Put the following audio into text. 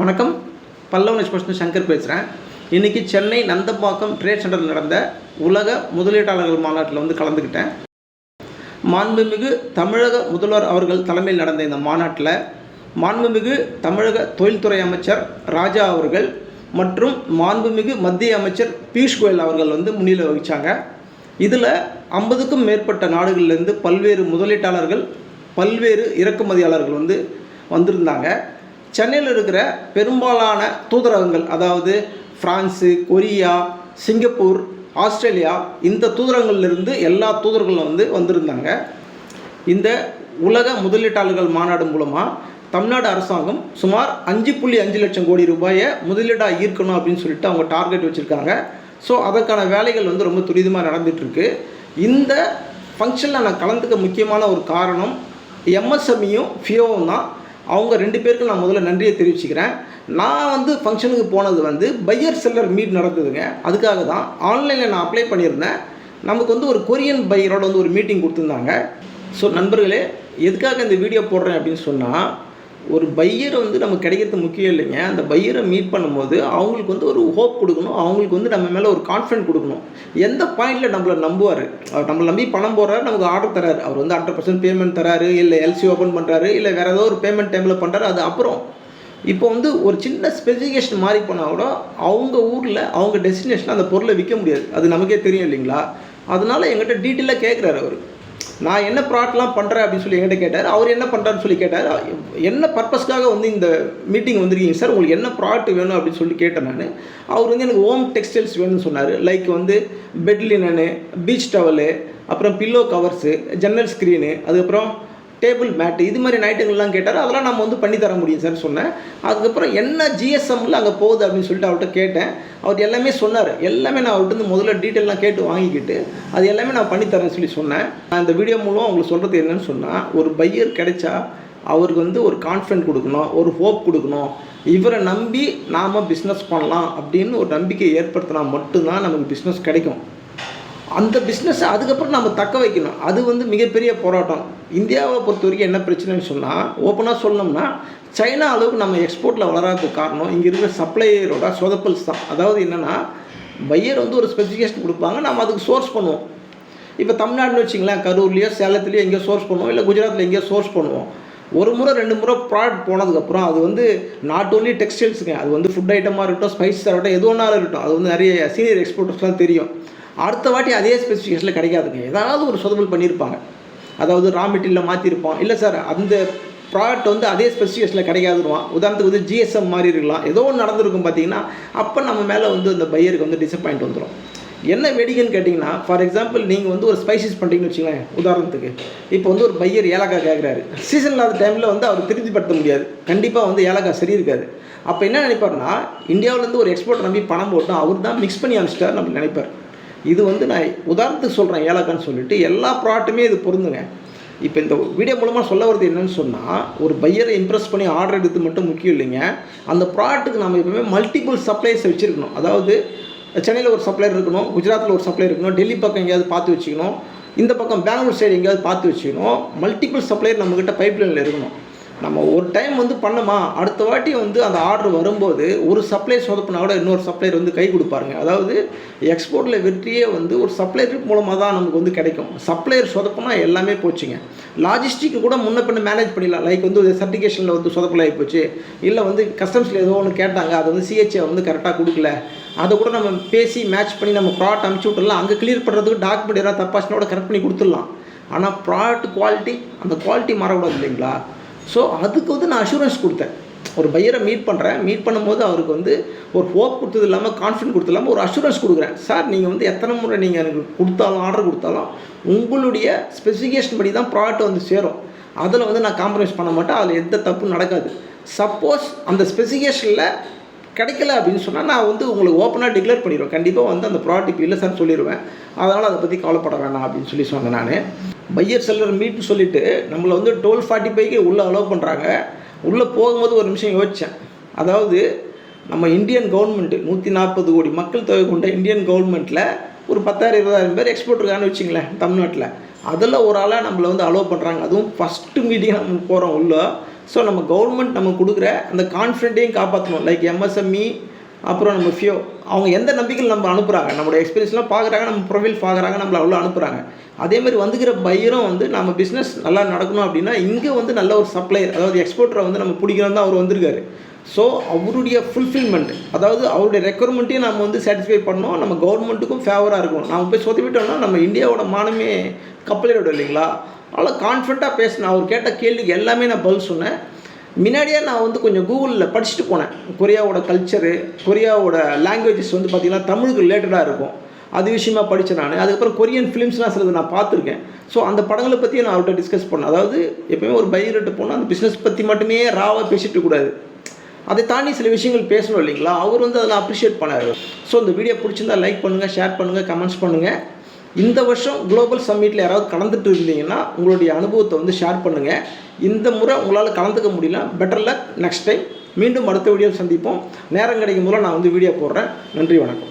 வணக்கம். பல்லவன் எக்ஸ்பிரஸ் சங்கர் பேசுகிறேன் இன்றைக்கி சென்னை நந்தம்பாக்கம் ட்ரேட் சென்டரில் நடந்த உலக முதலீட்டாளர்கள் மாநாட்டில் வந்து கலந்துக்கிட்டேன். மாண்புமிகு தமிழக முதல்வர் அவர்கள் தலைமையில் நடந்த இந்த மாநாட்டில் மாண்புமிகு தமிழக தொழில்துறை அமைச்சர் ராஜா அவர்கள் மற்றும் மாண்புமிகு மத்திய அமைச்சர் பியூஷ் கோயல் அவர்கள் வந்து முன்னிலை வகித்தாங்க இதில் ஐம்பதுக்கும் மேற்பட்ட நாடுகள்லேருந்து பல்வேறு முதலீட்டாளர்கள் பல்வேறு இறக்குமதியாளர்கள் வந்து வந்திருந்தாங்க. சென்னையில் இருக்கிற பெரும்பாலான தூதரகங்கள் அதாவது ஃப்ரான்ஸு கொரியா சிங்கப்பூர் ஆஸ்திரேலியா இந்த தூதரகங்கள்லேருந்து எல்லா தூதர்களும் வந்து வந்திருந்தாங்க. இந்த உலக முதலீட்டாளர்கள் மாநாடு மூலமாக தமிழ்நாடு அரசாங்கம் சுமார் அஞ்சு புள்ளி அஞ்சு லட்சம் கோடி ரூபாயை முதலீடாக ஈர்க்கணும் அப்படின்னு சொல்லிட்டு அவங்க டார்கெட் வச்சுருக்காங்க. ஸோ அதற்கான வேலைகள் வந்து ரொம்ப துரிதமாக நடந்துகிட்ருக்கு இந்த ஃபங்க்ஷனில் நான் கலந்துக்க முக்கியமான ஒரு காரணம் எம்எஸ்எம்இயும் ஃபியோவும் தான். அவங்க ரெண்டு பேருக்கும் நான் முதல்ல நன்றியை தெரிவிச்சுக்கிறேன். நான் வந்து ஃபங்க்ஷனுக்கு போனது வந்து பையர் செல்லர் மீட் நடந்ததுங்க. அதுக்காக தான் ஆன்லைனில் நான் அப்ளை பண்ணியிருந்தேன். நமக்கு வந்து ஒரு கொரியன் பையரோட வந்து ஒரு மீட்டிங் கொடுத்துருந்தாங்க. ஸோ நண்பர்களே எதுக்காக இந்த வீடியோ போடுறேன் அப்படின்னு சொன்னால் ஒரு பையர் வந்து நமக்கு கிடைக்கிறது முக்கியம் இல்லைங்க. அந்த பையரை மீட் பண்ணும்போது அவங்களுக்கு வந்து ஒரு ஹோப் கொடுக்கணும். அவங்களுக்கு வந்து நம்ம மேலே ஒரு கான்ஃபிடென்ட் கொடுக்கணும். எந்த பாயிண்டில் நம்மளை நம்புவார்? அவர் நம்மளை நம்பி பணம் போடுறாரு நமக்கு ஆர்டர் தராரு. அவர் வந்து ஹண்ட்ரட் பர்சன்ட் பேமெண்ட் தராரு இல்லை எல்சி ஓப்பன் பண்ணுறாரு இல்லை வேறு ஏதோ ஒரு பேமெண்ட் டைமில் பண்ணுறாரு அது அப்புறம். இப்போ வந்து ஒரு சின்ன ஸ்பெசிஃபிகேஷன் மாறி போனால் கூட அவங்க ஊரில் அவங்க டெஸ்டினேஷனில் அந்த பொருளை விற்க முடியாது. அது நமக்கே தெரியும் இல்லைங்களா? அதனால் எங்கிட்ட டீட்டெயிலாக கேட்குறாரு அவர். நான் என்ன ப்ராடக்ட்லாம் பண்ணுறேன் அப்படின்னு சொல்லி என்கிட்ட கேட்டார். அவர் என்ன பண்ணுறாருன்னு சொல்லி கேட்டார். என்ன பர்பஸ்க்காக வந்து இந்த மீட்டிங் வந்திருக்கீங்க சார் உங்களுக்கு என்ன ப்ராடக்ட் வேணும் அப்படின்னு சொல்லி கேட்டேன் நான். அவர் வந்து எனக்கு ஹோம் டெக்ஸ்டைல்ஸ் வேணும்னு சொன்னார். லைக் வந்து பெட் லினனு பீச் டவலு அப்புறம் பில்லோ கவர்ஸு ஜன்னல் ஸ்க்ரீனு அதுக்கப்புறம் டேபிள் மேட்டு இது மாதிரி ஐட்டங்கள்லாம் கேட்டார். அதெல்லாம் நம்ம வந்து பண்ணி தர முடியும் சார் சொன்னேன். அதுக்கப்புறம் என்ன ஜிஎஸ்எம்மில் அங்கே போகுது அப்படின்னு சொல்லிட்டு அவர்கிட்ட கேட்டேன். அவர் எல்லாமே சொன்னார். எல்லாமே நான் அவர்கிட்ட இருந்து முதல்ல டீட்டெயிலாம் கேட்டு வாங்கிக்கிட்டு அது எல்லாமே நான் பண்ணித்தரேன்னு சொல்லி சொன்னேன். நான் இந்த வீடியோ மூலம் அவங்களுக்கு சொல்கிறது என்னன்னு சொன்னால் ஒரு பையர் கிடைச்சா அவருக்கு வந்து ஒரு கான்ஃபிடென்ட் கொடுக்கணும் ஒரு ஹோப் கொடுக்கணும். இவரை நம்பி நாம் பிஸ்னஸ் பண்ணலாம் அப்படின்னு ஒரு நம்பிக்கை ஏற்படுத்தினா மட்டும்தான் நமக்கு பிஸ்னஸ் கிடைக்கும். அந்த பிஸ்னஸை அதுக்கப்புறம் நம்ம தக்க வைக்கணும். அது வந்து மிகப்பெரிய போராட்டம். இந்தியாவை பொறுத்த வரைக்கும் என்ன பிரச்சனைன்னு சொன்னால் ஓப்பனாக சொல்லணும்னா சைனா அளவுக்கு நம்ம எக்ஸ்போர்ட்டில் வளராததுக்கு காரணம் இங்கே இருக்கிற சப்ளையரோட சொதப்பல்ஸ் தான். அதாவது என்னென்னா பையர் வந்து ஒரு ஸ்பெசிஃபிகேஷன் கொடுப்பாங்க நம்ம அதுக்கு சோர்ஸ் பண்ணுவோம். இப்போ தமிழ்நாடுன்னு வச்சிங்களேன் கரூர்லேயோ சேலத்துலேயோ எங்கேயோ சோர்ஸ் பண்ணுவோம் இல்லை குஜராத்தில் எங்கேயோ சோர்ஸ் பண்ணுவோம். ஒரு முறை ரெண்டு முறை ப்ராடக்ட் போனதுக்கப்புறம் அது வந்து நாட் ஓன்லி டெக்ஸ்டைல்ஸுங்க அது வந்து ஃபுட் ஐட்டமாக இருக்கட்டும் ஸ்பைஸாக இருக்கட்டும் எது ஒன்றாலும் இருக்கட்டும். அது வந்து நிறைய சீனியர் எக்ஸ்போர்ட்டர்ஸ்லாம் தெரியும். அடுத்த வாட்டி அதே ஸ்பெசிஃபிகேஷனில் கிடைக்காதுங்க. ஏதாவது ஒரு சொதப்பல் பண்ணியிருப்பாங்க அதாவது ரா மெட்டீரியலில் மாற்றிருப்பான் இல்லை சார் அந்த ப்ராடக்ட் வந்து அதே ஸ்பெசிஃபிகேஷனில் கிடைக்காதுருவான் உதாரணத்துக்கு வந்து ஜிஎஸ்எம் மாதிரி இருக்கலாம். ஏதோ ஒன்று நடந்திருக்கும் பார்த்தீங்கன்னா அப்போ நம்ம மேலே வந்து அந்த பையருக்கு வந்து டிசப்பாயிண்ட் வந்துடும் என்ன வெடிக்குன்னு கேட்டிங்கன்னா ஃபார் எக்ஸாம்பிள் நீங்கள் வந்து ஒரு ஸ்பைசஸ் பண்ணுறீங்கன்னு வச்சுங்களேன் உதாரணத்துக்கு. இப்போ வந்து ஒரு பையர் ஏலக்காய் கேட்குறாரு சீசன் இல்லாத டைமில் வந்து அவர் திருப்திப்படுத்த முடியாது. கண்டிப்பாக வந்து ஏலக்காய் சரி இருக்காது. அப்போ என்ன நினைப்பார்னா இந்தியாவிலேருந்து ஒரு எக்ஸ்போர்ட் நம்பி பணம் போட்டோம் அவர் தான் மிக்ஸ் பண்ணி அனுப்பிச்சிட்டார் நம்ம நினைப்பார் இது வந்து நான் உதாரணத்துக்கு சொல்கிறேன் ஏலக்கான்னு சொல்லிட்டு எல்லா ப்ராடக்ட்டுமே இது பொருந்துங்க. இப்போ இந்த வீடியோ மூலமாக சொல்ல வரது என்னன்னு சொன்னால் ஒரு பையரை இம்ப்ரெஸ் பண்ணி ஆர்டர் எடுத்து மட்டும் முக்கியம் இல்லைங்க. அந்த ப்ராடக்ட்டுக்கு நம்ம எப்பவுமே மல்டிபிள் சப்ளைஸ் வச்சுருக்கணும். அதாவது சென்னையில் ஒரு சப்ளையர் இருக்கணும் குஜராத்தில் ஒரு சப்ளையர் இருக்கணும் டெல்லி பக்கம் எங்கேயாவது பார்த்து வச்சுக்கணும் இந்த பக்கம் பெங்களூர் சைடு எங்கேயாவது பார்த்து வச்சுக்கணும் மல்டிபிள் சப்ளையர் நம்மக்கிட்ட பைப்லைனில் இருக்கணும். நம்ம ஒரு டைம் வந்து பண்ணோமா? அடுத்த வாட்டி வந்து அந்த ஆர்டர் வரும்போது ஒரு சப்ளை சொதப்பினா கூட இன்னொரு சப்ளையர் வந்து கை கொடுப்பாருங்க. அதாவது எக்ஸ்போர்ட்டில் வெற்றியே வந்து ஒரு சப்ளையர் மூலமாக தான் நமக்கு வந்து கிடைக்கும். சப்ளையர் சொதப்புனா எல்லாமே போச்சுங்க. லாஜிஸ்டிக்கு கூட முன்ன பின்ன மேனேஜ் பண்ணிடலாம். லைக் வந்து சர்டிஃபிகேஷனில் வந்து சொதப்பலாகி போச்சு. இல்லை வந்து கஸ்டம்ஸில் ஏதோ ஒன்று கேட்டாங்க. அது வந்து சிஹெச்ஏ வந்து கரெக்டாக கொடுக்கல. அதை கூட நம்ம பேசி மேட்ச் பண்ணி நம்ம ப்ராடக்ட் அனுப்பிச்சி விட்டுலாம் அங்கே கிளியர் பண்ணுறதுக்கு டாக்குமெண்ட் ஏதாவது தப்பாச்சுனோட கரெக்ட் பண்ணி கொடுத்துடலாம். ஆனால் ப்ராடக்ட் குவாலிட்டி அந்த குவாலிட்டி மாறக்கூடாது இல்லைங்களா? ஸோ அதுக்கு வந்து நான் அஷூரன்ஸ் கொடுத்தேன். ஒரு பையரை மீட் பண்ணுறேன் மீட் பண்ணும்போது அவருக்கு வந்து ஒரு ஹோப் கொடுத்தது இல்லாமல் கான்ஃபிடன்ட் கொடுத்தது இல்லாமல் ஒரு அஷூரன்ஸ் கொடுக்குறேன். சார் நீங்கள் வந்து எத்தனை முறை நீங்கள் எனக்கு கொடுத்தாலும் ஆர்டர் கொடுத்தாலும் உங்களுடைய ஸ்பெசிஃபிகேஷன் படி தான் ப்ராடக்ட் வந்து சேரும். அதில் வந்து நான் காம்ப்ரமைஸ் பண்ண மாட்டேன். அதில் எந்த தப்பும் நடக்காது. சப்போஸ் அந்த ஸ்பெசிஃபிகேஷனில் கிடைக்கல அப்படின்னு சொன்னால் நான் வந்து உங்களுக்கு ஓப்பனாக டிக்ளேர் பண்ணிடுவேன். கண்டிப்பாக வந்து அந்த ப்ராடக்ட் இப்போ இல்லை சார் சொல்லிடுவேன். அதனால் அதை பற்றி கவலைப்பட வேணாம் அப்படின்னு சொல்லி சொன்னேன் நான். பையர் செல்லர் மீட்னு சொல்லிட்டு நம்மளை வந்து டுவெல் ஃபார்ட்டி ஃபைவ்க்கு உள்ளே அலோவ் பண்ணுறாங்க உள்ளே போகும்போது ஒரு நிமிஷம் யோசித்தேன் அதாவது நம்ம இந்தியன் கவர்மெண்ட்டு நூற்றி நாற்பது கோடி மக்கள் தொகை கொண்ட இந்தியன் கவர்மெண்ட்டில் ஒரு பத்தாயிரம் இருபதாயிரம் பேர் எக்ஸ்போர்ட் இருக்கான்னு வச்சிங்களேன் தமிழ்நாட்டில். அதில் ஒரு ஆளாக நம்மளை வந்து அலோவ் பண்ணுறாங்க அதுவும் ஃபஸ்ட்டு மீட்டிங் நம்ம போகிறோம் உள்ள ஸோ நம்ம கவர்மெண்ட் நம்ம கொடுக்குற அந்த கான்ஃபிடென்ட்டையும் காப்பாற்றணும் லைக் எம்எஸ்எம்இ அப்புறம் நம்ம ஃபியோ அவங்க எந்த நம்பிக்கையில் நம்ம அனுப்புகிறாங்க நம்மளோட எக்ஸ்பீரியன்ஸ்லாம் பார்க்குறாங்க நம்ம ப்ரொஃபைல் பார்க்குறாங்க நம்மளை அவ்வளோ அனுப்புகிறாங்க அதே மாதிரி வந்துக்கிற பையரும் வந்து நம்ம பிஸ்னஸ் நல்லா நடக்கணும் அப்படின்னா இங்கே வந்து நல்ல ஒரு சப்ளையர் அதாவது எக்ஸ்போர்ட்டரை வந்து நம்ம பிடிக்கணும் தான் அவர் வந்திருக்காரு. ஸோ அவருடைய ஃபுல்ஃபில்மெண்ட் அதாவது அவருடைய ரெக்குவயர்மெண்ட்டையும் நம்ம வந்து சாட்டிஸ்ஃபை பண்ணோம் நம்ம கவர்மெண்ட்டுக்கும் ஃபேவராக இருக்கும் நம்ம போய் சொதப்பிட்டோம்னா நம்ம இந்தியாவோட மானமே கப்பலிடும் இல்லைங்களா? அதனால் கான்ஃபிடண்ட்டாக பேசினேன். அவர் கேட்ட கேள்விக்கு எல்லாமே நான் பதில் சொன்னேன். முன்னாடியே நான் வந்து கொஞ்சம் கூகுளில் படிச்சுட்டு போனேன். கொரியாவோட கல்ச்சரு கொரியாவோட லாங்குவேஜஸ் வந்து பார்த்திங்கன்னா தமிழுக்கு ரிலேட்டடாக இருக்கும். அது விஷயமா படித்தேன் நான். அதுக்கப்புறம் கொரியன் ஃபிலிம்ஸ்லாம் சிலது நான் பார்த்துருக்கேன். ஸோ அந்த படங்களை பற்றி நான் அவர்கிட்ட டிஸ்கஸ் பண்ணேன். அதாவது எப்பயுமே ஒரு பையர்கிட்ட போனால் அந்த பிஸ்னஸ் பற்றி மட்டுமே ராவாக பேசிட்டு கூடாது அதை தாண்டி சில விஷயங்கள் பேசணும் இல்லைங்களா? அவர் வந்து அதில் அப்ரிஷியேட் பண்ணார். ஸோ இந்த வீடியோ பிடிச்சிருந்தா லைக் பண்ணுங்கள் ஷேர் பண்ணுங்கள் கமெண்ட்ஸ் பண்ணுங்கள் இந்த வருஷம் குளோபல் சம்மிட்டில் யாராவது கலந்துட்டு இருந்தீங்கன்னா உங்களுடைய அனுபவத்தை வந்து ஷேர் பண்ணுங்கள் இந்த முறை உங்களால் கலந்துக்க முடியல. பெட்டர் லக் நெக்ஸ்ட் டைம் மீண்டும் அடுத்த வீடியோ சந்திப்போம். நேரம் கிடைக்கும் போது நான் வந்து வீடியோ போடுறேன். நன்றி வணக்கம்.